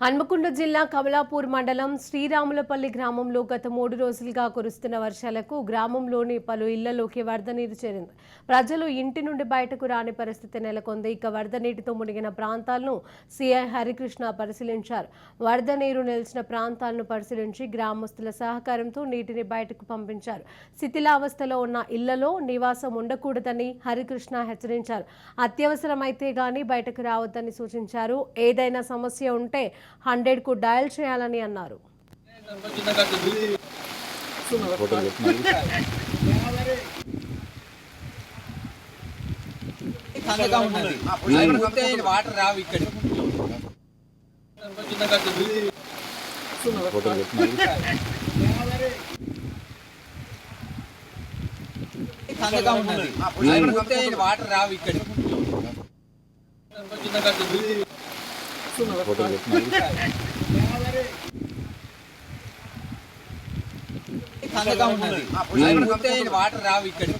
హన్మకొండ జిల్లా కమలాపూర్ మండలం శ్రీరాములపల్లి గ్రామంలో గత మూడు రోజులుగా కురుస్తున్న వర్షాలకు గ్రామంలోని పలు ఇళ్ళలోకి వరద నీరు చేరింది. ప్రజలు ఇంటి నుండి బయటకు రాని పరిస్థితి నెలకొంది. ఇక వరద నీటితో మునిగిన ప్రాంతాలను సిఐ హరికృష్ణ పరిశీలించారు. వరద నీరు నిలిచిన ప్రాంతాలను పరిశీలించి గ్రామస్తుల సహకారంతో నీటిని బయటకు పంపించారు. శిథిలావస్థలో ఉన్న ఇళ్ళలో నివాసం ఉండకూడదని హరికృష్ణ హెచ్చరించారు. అత్యవసరమైతే గాని బయటకు రావద్దని సూచించారు. ఏదైనా సమస్య ఉంటే హండ్రెడ్కు డయల్ చేయాలని అన్నారు. వాటర్ రావు ఇక్కడ ఉన్నది వాటర్ రావు ఇక్కడ అక్కడ పోతే వాటర్ రావు ఇక్కడ